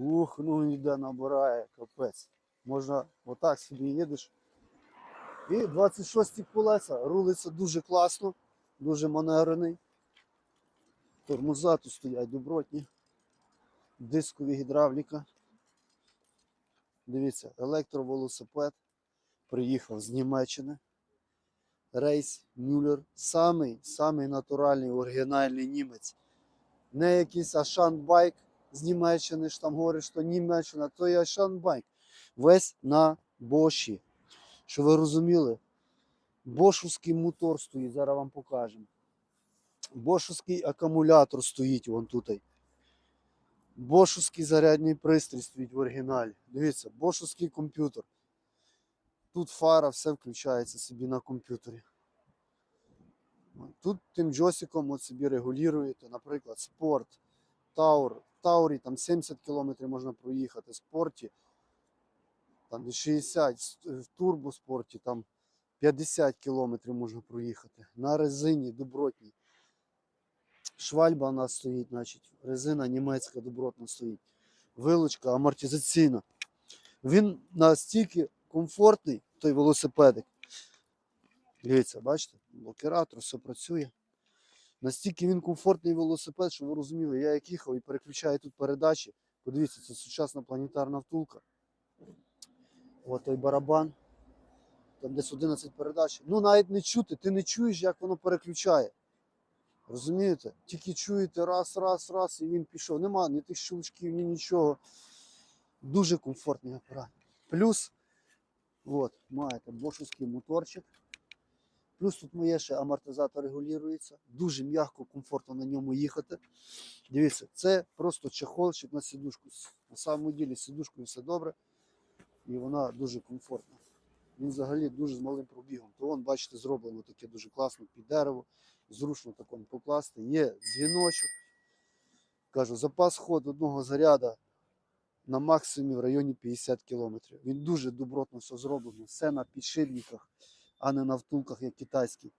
Ух, ну йде набирає, капець. Можна отак собі їдеш. І 26 колеса. Рулиться дуже класно, дуже маневрений. Тормоза тут стоять добротні. Дискові гідравліка. Дивіться, електровелосипед. Приїхав з Німеччини. Рейс Мюллер. Самий, самий натуральний, оригінальний німець. Не якийсь Ашан-байк з Німеччини, ж там говорять, що Німеччина, то є Ашан-байк. Весь на Боші. Що ви розуміли? Бошовський мотор стоїть, зараз вам покажемо. Бошовський акумулятор стоїть вон тут. Бошовський зарядний пристрій стоїть в оригіналі. Дивіться, бошовський комп'ютер. Тут фара, все включається собі на комп'ютері. Тут тим джойстиком от собі регулюєте, наприклад, спорт, Таур. Таурі там 70 км можна проїхати, в спорті там 60, в турбоспорті там 50 км можна проїхати. На резині добротній. Швальба у нас стоїть, значить, резина німецька добротна стоїть. Вилучка амортизаційна. Він настільки комфортний, той велосипедик. Дивіться, бачите, блокіратор, все працює. Настільки він комфортний велосипед, що ви розуміли, я як їхав і переключаю тут передачі. Подивіться, це сучасна планетарна втулка. От той барабан. Там десь 11 передач. Ну навіть не чути, ти не чуєш, як воно переключає. Розумієте? Тільки чуєте раз, раз, раз, і він пішов. Нема ні тих щелчків, ні нічого. Дуже комфортний апарат. Плюс, от, маєте бошовський моторчик. Плюс тут моє ще амортизатор регулюється. Дуже м'яко, комфортно на ньому їхати. Дивіться, це просто чехолчик на сідушку. На самому ділі з сідушкою все добре. І вона дуже комфортна. Він взагалі дуже з малим пробігом. То вон, бачите, зроблено таке дуже класно під дерево. Зручно такому покласти. Є дзвіночок. Кажу, запас ходу одного заряду на максимумі в районі 50 км. Він дуже добротно все зроблено. Все на підшипниках, а не на втулках, як китайські.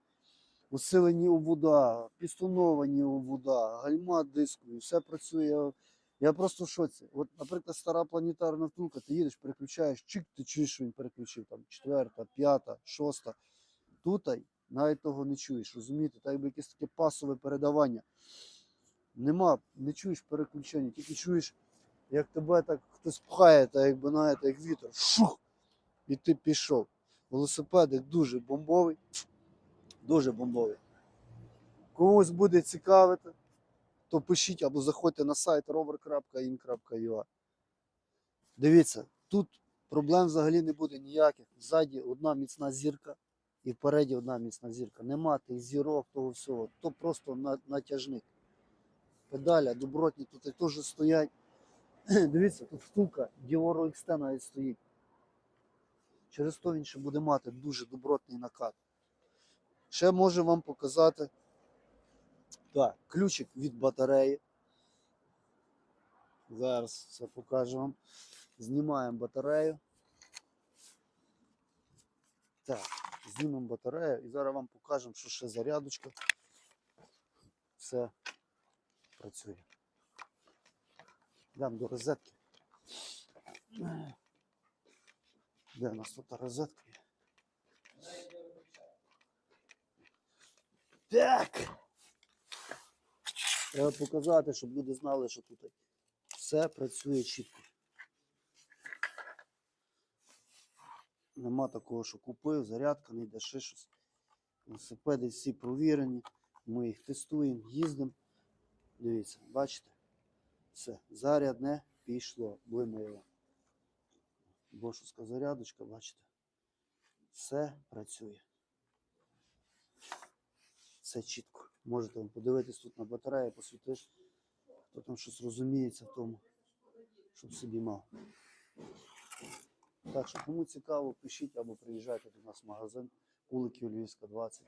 Усилені обвода, пістоновані обвода, гальма дискові, все працює. Я, просто в шоці. От, наприклад, стара планетарна втулка, ти їдеш, переключаєш, чик, ти чуєш, що він переключив, там четверта, п'ята, шоста. Тут навіть того не чуєш, розумієте? Так якби якесь таке пасове передавання. Нема, не чуєш переключення, тільки чуєш, як тебе так хтось пхає, так якби знаєте, як вітер. Шух! І ти пішов. Велосипедик дуже бомбовий. Дуже бомбовий. Комусь буде цікавити, то пишіть або заходьте на сайт rover.in.ua. Дивіться, тут проблем взагалі не буде ніяких. Ззаді одна міцна зірка і впереді одна міцна зірка. Нема тих зірок, того всього. То просто натяжник. Педаля, добротні тут теж стоять. Дивіться, тут втулка Dior XT навіть стоїть. Через то він ще буде мати дуже добротний накат. Ще можу вам показати так, ключик від батареї. Зараз це покажу вам. Знімаємо батарею. Так, знімемо батарею і зараз вам покажемо, що ще зарядочка. Все працює. Йдемо до розетки. Де у нас тут розетка? Так. Треба показати, щоб люди знали, що тут все працює чітко. Нема такого, що купив, зарядка, не йде ще щось. Велосипеди всі провірені. Ми їх тестуємо, їздимо. Дивіться, бачите? Все, зарядне пішло, вимоїло. Бошовська зарядочка, бачите? Все працює. Все чітко. Можете вам подивитись тут на батарею, посвітиш, хто там щось розуміється в тому, щоб собі мав. Так що кому цікаво, пишіть або приїжджайте до нас в магазин Куликів Львівська 20.